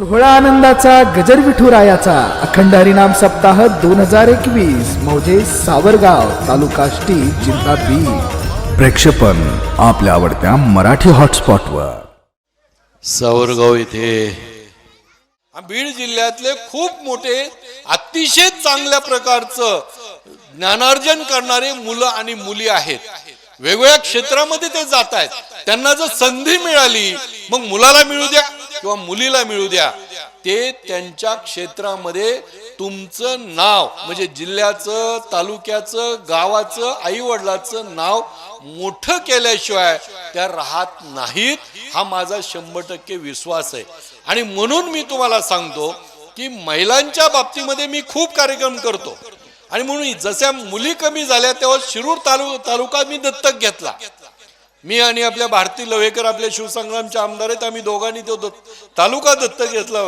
सोहळा आनंदाचा गजर विठुरायाचा अखंड हरिनाम सप्ताह दोन हजार एकवीस मौजे सावरगाव तालुका आष्टी जिल्हा बीड प्रेक्षेपण आपल्या आवडत्या मराठी हॉटस्पॉटवर. सावरगाव येथे बीड जिल्ह्यातले खूप मोठे अतिशय चांगल्या प्रकारचं ज्ञानार्जन करणारे मुलं आणि मुली आहेत. वेगवेगळ्या क्षेत्रामध्ये ते जात आहेत. त्यांना जर संधी मिळाली मग मुलाला मिळू द्या. किंवा मुलीला मिळू द्या ते त्यांच्या क्षेत्रामध्ये तुमचं नाव म्हणजे जिल्ह्याचं तालुक्याचं गावाचं आई वडिलाचं नाव मोठं केल्याशिवाय त्या राहत नाहीत हा माझा शंभर टक्के विश्वास आहे. आणि म्हणून मी तुम्हाला सांगतो की महिलांच्या बाबतीमध्ये मी खूप कार्यक्रम करतो. आणि म्हणून जशा मुली कमी झाल्या तेव्हा शिरूर तालु तालुका मी दत्तक घेतला. मी आणि आपल्या भारती लवेकर आपल्या शिवसंग्रामचे आमदार आहेत आम्ही दोघांनी तो दत्त तालुका दत्तक घेतला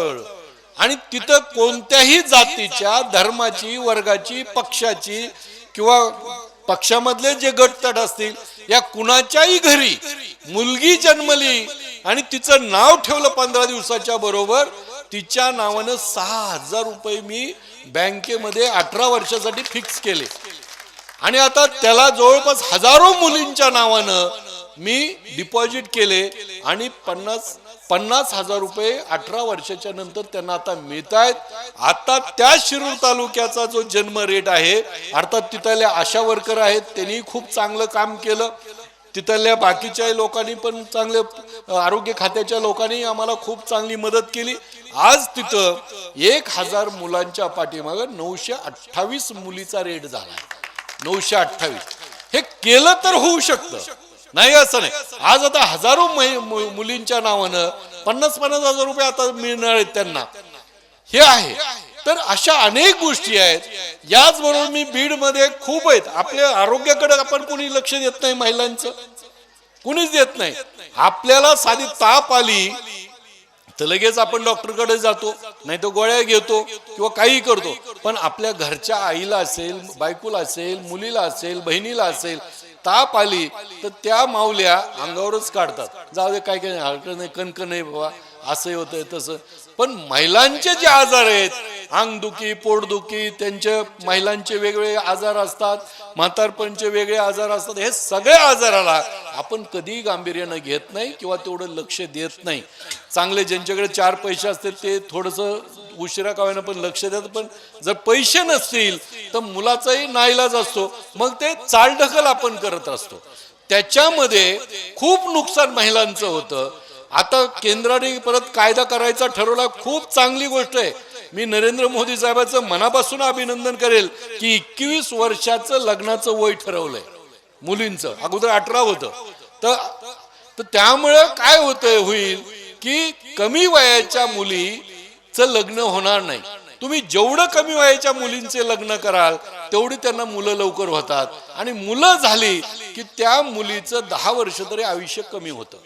आणि तिथं कोणत्याही जातीच्या धर्माची वर्गाची पक्षाची किंवा पक्षामधले जे गटतट असतील या कुणाच्याही घरी मुलगी जन्मली आणि तिचं नाव ठेवलं पंधरा दिवसाच्या बरोबर तिच्या नावानं सहा हजार रुपये मी बँकेमध्ये अठरा वर्षासाठी फिक्स केले. आणि आता त्याला जवळपास हजारो मुलींच्या नावानं मी डिपॉझिट केले आणि पन्नास पन्नास हजार रुपये अठरा वर्षाच्या नंतर त्यांना आता मिळत आहेत आता त्या शिरूर तालुक्याचा जो जन्म रेट आहे अर्थात तिथल्या आशा वर्कर आहेत त्यांनी खूप चांगलं काम केलं. तिथल्या बाकीच्या लोकांनी पण चांगले आरोग्य खात्याच्या लोकांनी आम्हाला खूप चांगली मदत केली. आज तिथं एक हजार मुलांच्या पाठीमागं नऊशे अठ्ठावीस मुलीचा रेट झाला नऊशे अठ्ठावीस. हे केलं तर होऊ शकतं. नाही असं नाही. आज आता हजारो मुलींच्या नावानं पन्नास पन्नास हजार रुपये आता मिळणार आहेत त्यांना. हे आहे. तर अशा अनेक गोष्टी आहेत. याचबरोबर मी बीडमध्ये खूप आहेत. आपल्या आरोग्याकडे आपण कोणी लक्ष देत नाही महिलांचं. कुणीच देत नाही. आपल्याला साधी ताप आली तर लगेच आपण डॉक्टरकडे जातो. नाही तर गोळ्या घेतो किंवा काही करतो. पण आपल्या घरच्या आईला असेल बायकोला असेल मुलीला असेल बहिणीला असेल ताप आली तर त्या माऊल्या अंगावरच काढतात. जाऊ दे काय काय हलकं नाही कणकं नाही बाबा असंही होतंय तसं. पण महिलांचे जे आजार आहेत अंगदुखी पोटदुखी त्यांचे महिलांचे वेगवेगळे आजार असतात म्हातारपणचे वेगळे आजार असतात हे सगळ्या आजाराला आपण कधीही गांभीर्यानं घेत नाही किंवा तेवढं लक्ष देत नाही. चांगले ज्यांच्याकडे चार पैसे असतील ते थोडंसं उशिरा का होईना पण लक्ष देतात पण जर पैसे नसतील तर मुलाचाही नाईलाज असतो. मग ते चालढकल आपण करत असतो. त्याच्यामध्ये खूप नुकसान महिलांचं होतं. आता केंद्राने परत कायदा करायचा ठरवला खूप चांगली गोष्ट आहे. मी नरेंद्र मोदी साहेबांचं मनापासून अभिनंदन करेल की एकवीस वर्षाचं लग्नाचं वय ठरवलंय मुलींचं. अगोदर अठरा होतं. तर त्यामुळं काय होतंय होईल की कमी वयाच्या मुली लग्न होणार नाही. तुम्ही जेवढं कमी वयाच्या मुलींचे लग्न कराल तेवढी त्यांना मुलं लवकर होतात. आणि मुलं झाली की त्या मुलीचं दहा वर्ष तरी आयुष्य कमी होतं.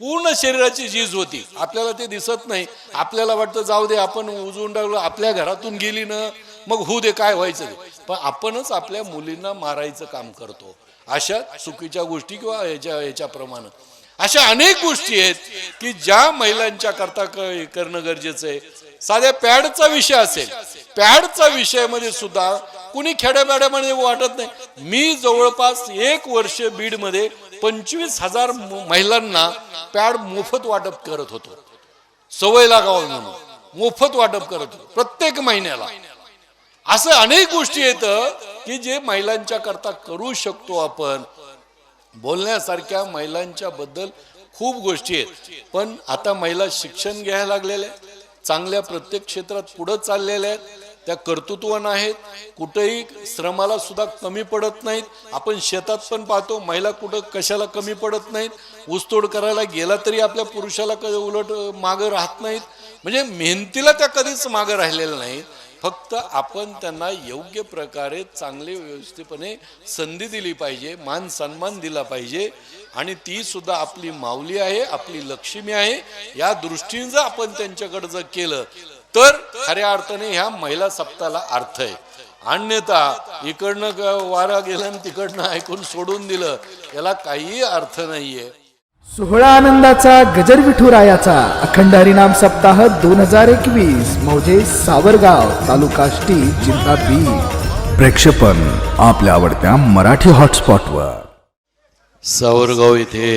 पूर्ण शरीराची झीज होती. आपल्याला ते दिसत नाही. आपल्याला वाटतं जाऊ दे आपण उजवून टाकलो आपल्या घरातून गेली ना मग होऊ दे काय व्हायचं पण आपणच आपल्या मुलींना मारायचं काम करतो. अशा चुकीच्या गोष्टी किंवा याच्या याच्याप्रमाणे. अशा अनेक गोष्टी आहेत की ज्या महिलांच्या करता करणं गरजेचं आहे. साध्या पॅडचा विषय असेल. पॅडचा विषयामध्ये सुद्धा कुणी खेड्यापाड्यामध्ये वाटत नाही. मी जवळपास एक वर्ष बीडमध्ये पंचवीस हजार महिलांना पॅड मोफत वाटप करत होतो. सवय लागावं म्हणून. मोफत वाटप करत होतो. प्रत्येक महिन्याला. असं अनेक गोष्टी येतं की जे महिलांच्या करता करू शकतो आपण बोलण्यासारख्या महिलांच्या बद्दल खूप गोष्टी आहेत. पण आता महिला शिक्षण घ्यायला लागलेल्या आहेत. चांगल्या प्रत्येक क्षेत्रात पुढं चाललेल्या आहेत. त्या कर्तृत्वान आहेत. कुठेही श्रमाला सुद्धा कमी पडत नाहीत. आपण शेतात पण पाहतो महिला कुठं कशाला कमी पडत नाहीत. ऊसतोड करायला गेला तरी आपल्या पुरुषाला क- उलट मागं राहत नाहीत. म्हणजे मेहनतीला त्या कधीच मागं राहिलेल्या नाहीत. फक्त आपण त्यांना योग्य प्रकारे चांगले व्यवस्थितपणे संधी दिली पाहिजे मान सन्मान दिला पाहिजे आणि ती सुद्धा आपली माऊली आहे आपली लक्ष्मी आहे. या दृष्टीने जर आपण त्यांच्याकडे जर केलं तर खऱ्या अर्थाने ह्या महिला सप्ताहाला अर्थ आहे. अन्यथा इकडनं वारा गेला आणि तिकडनं ऐकून सोडून दिलं याला काहीही अर्थ नाहीये. सोहळा आनंदाचा गजर विठुरायाचा अखंड हरिनाम सप्ताह दोन हजार एकवीस मौजे सावरगाव तालुका आष्टी जिल्हा बीड प्रेक्षेपण आपल्या आवडत्या मराठी हॉटस्पॉटवर सावरगाव येथे